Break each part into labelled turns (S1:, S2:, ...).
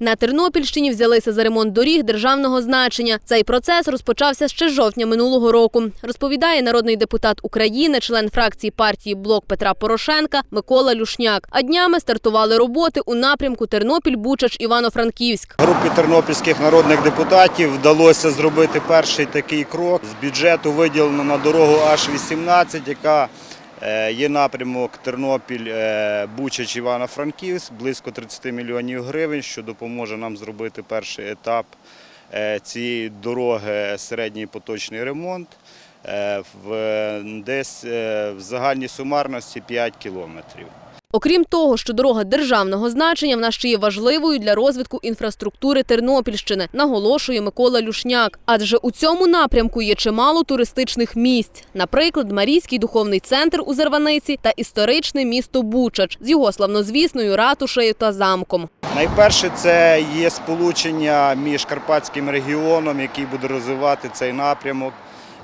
S1: На Тернопільщині взялися за ремонт доріг державного значення. Цей процес розпочався ще з жовтня минулого року. Розповідає народний депутат України, член фракції партії Блок Петра Порошенка Микола Люшняк. А днями стартували роботи у напрямку Тернопіль, Бучач, Івано-Франківськ.
S2: Групі тернопільських народних депутатів вдалося зробити перший такий крок. З бюджету виділено на дорогу H18, яка е, є напрямок Тернопіль, е, Бучач, Івано-Франківськ, близько 30 мільйонів гривень, що допоможе нам зробити перший етап е, цієї дороги середній поточний ремонт. е, десь е, в загальній сумарності 5 кілометрів.
S1: Окрім того, що дорога державного значення вона ще є важливою для розвитку інфраструктури Тернопільщини, наголошує Микола Люшняк. Адже у цьому напрямку є чимало туристичних місць, наприклад, Марійський духовний центр у Зарваниці та історичне місто Бучач з його славнозвісною ратушею та замком.
S2: Найперше це є сполучення між Карпатським регіоном, який буде розвивати цей напрямок.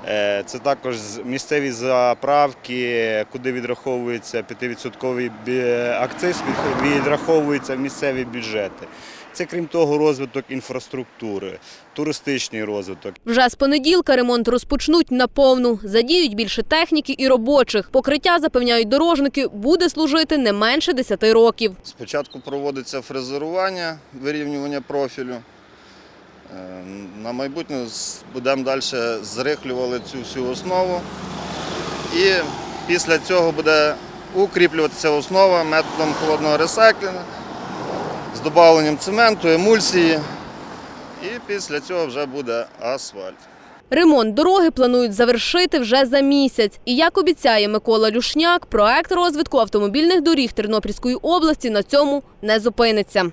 S2: Е, Це також з- місцеві заправки, куди відраховується 5% бі- акциз, відраховується в місцеві бюджети. Це крім того, розвиток інфраструктури, туристичний розвиток.
S1: Вже з понеділка ремонт розпочнуть наповну, задіють більше техніки і робочих. Покриття запевняють дорожники, буде служити не менше 10 років.
S3: Спочатку проводиться фрезерування, вирівнювання профілю. Е, На майбутнє будемо далі зрихлювати цю всю основу. І після цього буде укріплюватися основа методом холодного ресайклінгу з додавленням цементу, емульсії. І після цього вже буде асфальт.
S1: Ремонт дороги планують завершити вже за місяць. І як обіцяє Микола Люшняк, проект розвитку автомобільних доріг Тернопільської області на цьому не зупиниться.